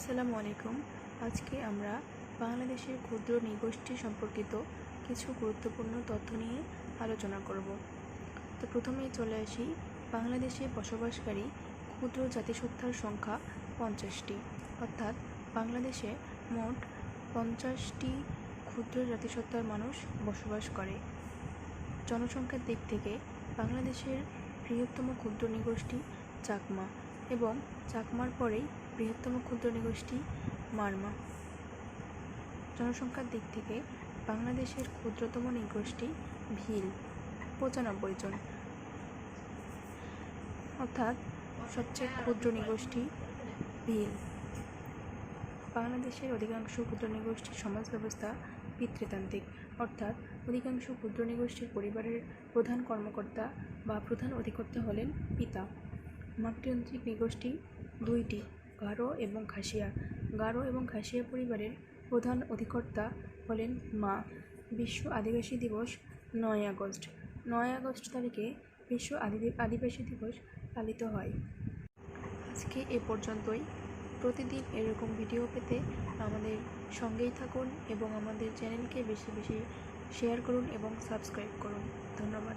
আসসালামু আলাইকুম। আজকে আমরা বাংলাদেশের ক্ষুদ্র নৃগোষ্ঠী সম্পর্কিত কিছু গুরুত্বপূর্ণ তথ্য নিয়ে আলোচনা করব। তো প্রথমেই চলে আসি, বাংলাদেশে বসবাসকারী ক্ষুদ্র জাতিসত্তার সংখ্যা পঞ্চাশটি। অর্থাৎ বাংলাদেশে মোট পঞ্চাশটি ক্ষুদ্র জাতিসত্তার মানুষ বসবাস করে। জনসংখ্যার দিক থেকে বাংলাদেশের বৃহত্তম ক্ষুদ্র নৃগোষ্ঠী চাকমা। এবং চাকমার পরেই বৃহত্তম ক্ষুদ্র নৃগোষ্ঠী মারমা। জনসংখ্যার দিক থেকে বাংলাদেশের ক্ষুদ্রতম নৃগোষ্ঠী ভিল, পঁচানব্বই জন। অর্থাৎ সবচেয়ে ক্ষুদ্র নৃগোষ্ঠী ভিল। বাংলাদেশের অধিকাংশ ক্ষুদ্র নৃগোষ্ঠীর সমাজ ব্যবস্থা পিতৃতান্ত্রিক, অর্থাৎ অধিকাংশ ক্ষুদ্র নৃগোষ্ঠীর পরিবারের প্রধান কর্মকর্তা বা প্রধান অধিকর্তা হলেন পিতা। মাতৃতান্ত্রিক নৃগোষ্ঠী দুইটি, গারো এবং খাসিয়া। গারো এবং খাসিয়া পরিবারের প্রধান অধিকর্তা হলেন মা। বিশ্ব আদিবাসী দিবস, নয় আগস্ট। নয় আগস্ট তারিখে বিশ্ব আদি- আদিবাসী দিবস পালিত হয়। আজকে এ পর্যন্তই। প্রতিদিন এরকম ভিডিও পেতে আমাদের সঙ্গেই থাকুন এবং আমাদের চ্যানেলকে বেশি বেশি শেয়ার করুন এবং সাবস্ক্রাইব করুন। ধন্যবাদ।